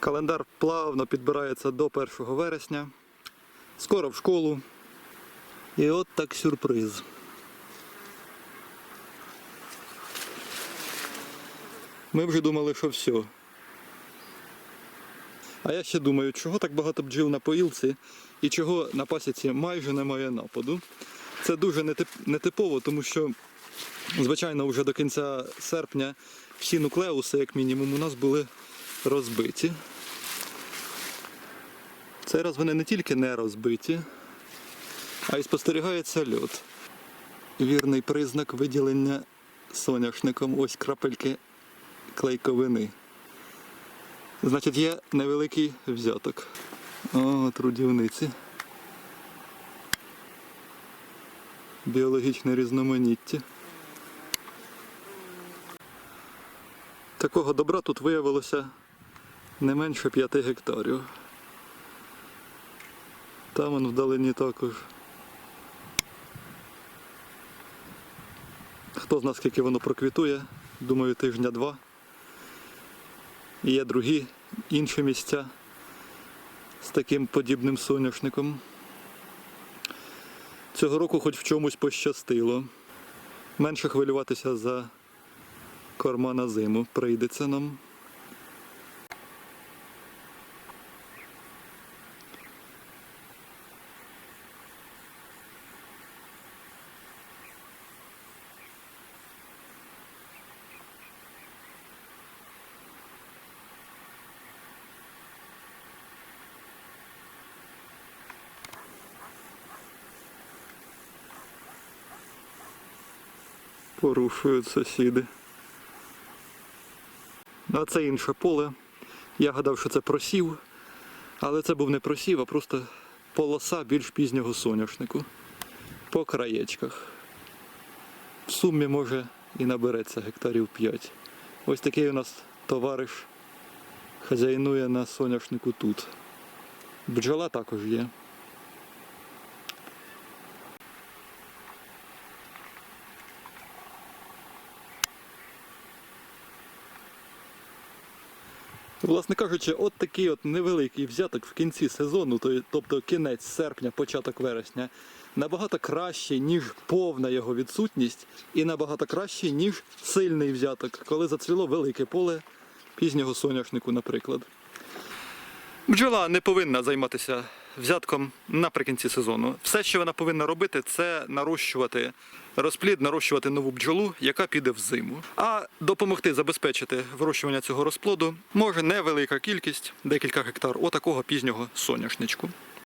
Календар плавно підбирається до 1 вересня. Скоро в школу. І от так сюрприз. Ми вже думали, що все. А я ще думаю, чого так багато бджіл на поїлці і чого на пасіці майже немає нападу. Це дуже нетипово, тому що, звичайно, вже до кінця серпня всі нуклеуси, як мінімум, у нас були розбиті. Цей раз вони не тільки не розбиті, а й спостерігається льот. Вірний признак виділення соняшником. Ось крапельки клейковини. Значить, є невеликий взяток. О, трудівниці. Біологічне різноманіття. Такого добра тут виявилося не менше 5 гектарів. Там он вдалині також. Хто знає, скільки воно проквітує, думаю, тижня-два. І Є другі інші місця з таким подібним соняшником. Цього року хоч в чомусь пощастило. Менше хвилюватися за корма на зиму прийдеться нам. Порушують сусіди. А це інше поле. Я гадав, що це просів, але це був не просів, а просто полоса більш пізнього соняшнику. По краєчках. В сумі може і набереться гектарів 5. Ось такий у нас товариш хазяйнує на соняшнику тут. Бджола також є. Власне кажучи, от такий от невеликий взяток в кінці сезону, тобто кінець серпня, початок вересня, набагато краще, ніж повна його відсутність, і набагато краще, ніж сильний взяток, коли зацвіло велике поле пізнього соняшнику, наприклад. Бджола не повинна займатися взятком наприкінці сезону. Все, що вона повинна робити, це нарощувати розплід, нарощувати нову бджолу, яка піде в зиму. А допомогти забезпечити вирощування цього розплоду може невелика кількість, декілька гектар отакого пізнього соняшничку.